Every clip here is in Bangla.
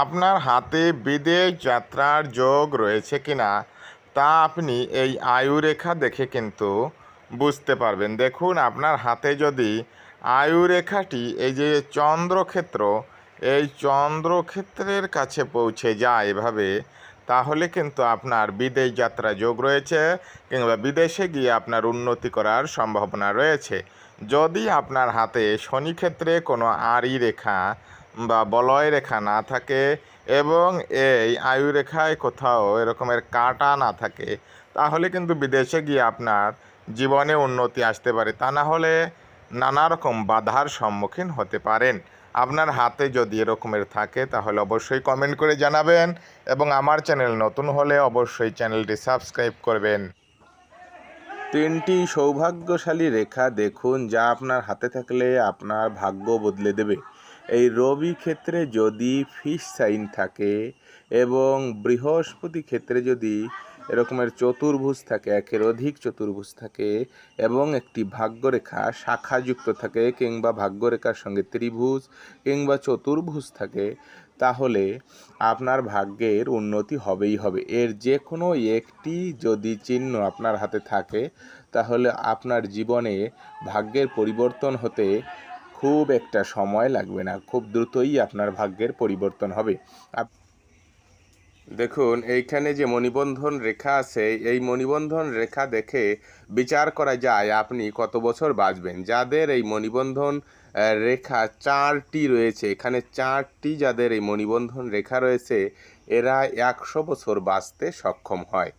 আপনার হাতে বিদেশ যাত্রার যোগ রয়েছে কিনা তা আপনি এই আয়ুরেখা দেখে কিন্তু বুঝতে পারবেন। দেখুন, আপনার হাতে যদি আয়ুরেখাটি এই যে চন্দ্রক্ষেত্র, এই চন্দ্রক্ষেত্রের কাছে পৌঁছে যায় এভাবে, তাহলে কিন্তু আপনার বিদেশ যাত্রা যোগ রয়েছে কিংবা বিদেশে গিয়ে আপনার উন্নতি করার সম্ভাবনা রয়েছে। যদি আপনার হাতে শনিক্ষেত্রে কোনো আড়ি রেখা বা বলয় রেখা না থাকে এবং এই আয়ুরেখায় কোথাও এরকমের কাটা না থাকে, তাহলে কিন্তু বিদেশে গিয়ে আপনার জীবনে উন্নতি আসতে পারে। তা না হলে নানা রকম বাধার সম্মুখীন হতে পারেন। আপনার হাতে যদি এরকমের থাকে, তাহলে অবশ্যই কমেন্ট করে জানাবেন এবং আমার চ্যানেল নতুন হলে অবশ্যই চ্যানেলটি সাবস্ক্রাইব করবেন। তিনটি সৌভাগ্যশালী রেখা দেখুন যা আপনার হাতে থাকলে আপনার ভাগ্য বদলে দেবে। এই রবি ক্ষেত্রে যদি ফিশ সাইন থাকে এবং বৃহস্পতি ক্ষেত্রে যদি এরকমের চতুর্ভুজ থাকে, একের অধিক চতুর্ভুজ থাকে এবং একটি ভাগ্যরেখা শাখাযুক্ত থাকে কিংবা ভাগ্যরেখার সঙ্গে ত্রিভুজ কিংবা চতুর্ভুজ থাকে, তাহলে আপনার ভাগ্যের উন্নতি হবেই হবে। এর যে কোনো একটি যদি চিহ্ন আপনার হাতে থাকে, তাহলে আপনার জীবনে ভাগ্যের পরিবর্তন হতে খুব একটা সময় লাগবে না, খুব দ্রুতই আপনার ভাগ্যের পরিবর্তন হবে। দেখুন, এইখানে যে মণিবন্ধন রেখা আছে, এই মণিবন্ধন রেখা দেখে বিচার করা যায় আপনি কত বছর বাঁচবেন। যাদের এই মণিবন্ধন রেখা চারটি রয়েছে, এখানে চারটি যাদের এই মণিবন্ধন রেখা রয়েছে, এরা একশো বছর বাঁচতে সক্ষম হয়।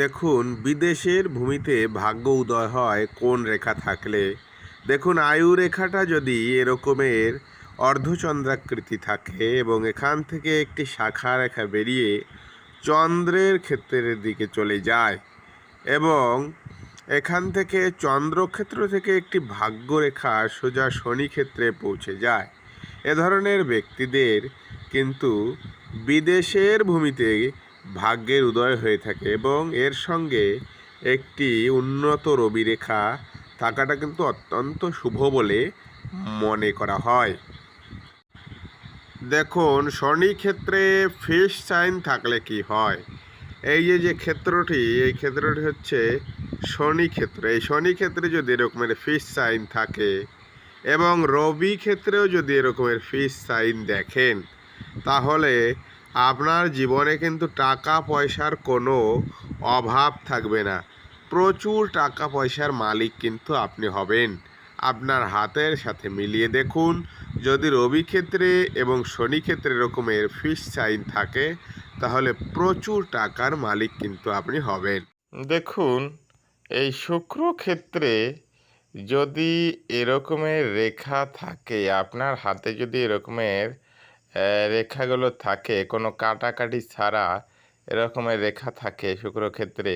দেখুন, বিদেশের ভূমিতে ভাগ্য উদয় হয় কোন রেখা থাকলে। দেখুন আয়ু রেখাটা যদি এরকমের অর্ধচন্দ্রাকৃতি থাকে এবং এখান থেকে একটি শাখা রেখা বেরিয়ে চন্দ্রের ক্ষেত্রের দিকে চলে যায় এবং এখান থেকে চন্দ্রক্ষেত্র থেকে একটি ভাগ্যরেখা সোজা শনি ক্ষেত্রে পৌঁছে যায়, এ ধরনের ব্যক্তিদের কিন্তু বিদেশের ভূমিতে ভাগ্যের উদয় হয়ে থাকে এবং এর সঙ্গে একটি উন্নত রবি রেখা থাকাটা কিন্তু অত্যন্ত শুভ বলে মনে করা হয়। দেখুন শনি ক্ষেত্রে ফিশ সাইন থাকলে কি হয়? এই যে যে ক্ষেত্রটি, এই ক্ষেত্রটি হচ্ছে শনি ক্ষেত্র এই শনি ক্ষেত্রে যদি এরকমের ফিশ সাইন থাকে এবং রবি ক্ষেত্রেও যদি এরকমের ফিশ সাইন দেখেন, তাহলে আপনার জীবনে কিন্তু টাকা পয়সার কোনো অভাব থাকবে না। প্রচুর টাকা পয়সার মালিক কিন্তু আপনি হবেন। আপনার হাতের সাথে মিলিয়ে দেখুন, যদি রবি ক্ষেত্রে এবং শনি ক্ষেত্রে এরকমের ফিশ সাইন থাকে, তাহলে প্রচুর টাকার মালিক কিন্তু আপনি হবেন। দেখুন, এই শুক্র ক্ষেত্রে যদি এরকমের রেখা থাকে, আপনার হাতে যদি এরকমের রেখাগুলো থাকে, কোনো কাটাকাটি ছাড়া এরকমের রেখা থাকে শুক্র ক্ষেত্রে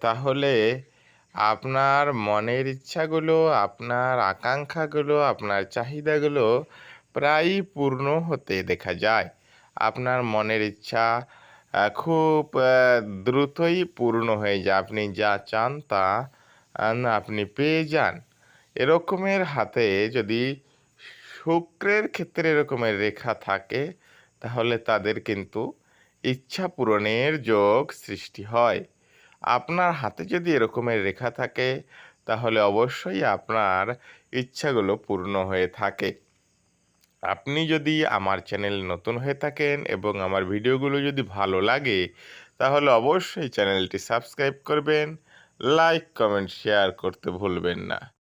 তাহলে আপনার মনের ইচ্ছাগুলো, আপনার আকাঙ্ক্ষাগুলো, আপনার চাহিদাগুলো প্রায়ই পূর্ণ হতে দেখা যায়। আপনার মনের ইচ্ছা খুব দ্রুতই পূর্ণ হয়ে যায়। আপনি যা চান তা আপনি পেয়ে যান। এরকমের হাতে যদি শুক্রের ক্ষেত্রে এরকমের রেখা থাকে, তাহলে তাদের কিন্তু ইচ্ছা পূরণের যোগ সৃষ্টি হয়। আপনার হাতে যদি এরকমের রেখা থাকে, তাহলে অবশ্যই আপনার ইচ্ছাগুলো পূর্ণ হয়ে থাকে। আপনি যদি আমার চ্যানেল নতুন হয়ে থাকেন এবং আমার ভিডিওগুলো যদি ভালো লাগে, তাহলে অবশ্যই চ্যানেলটি সাবস্ক্রাইব করবেন, লাইক, কমেন্ট, শেয়ার করতে ভুলবেন না।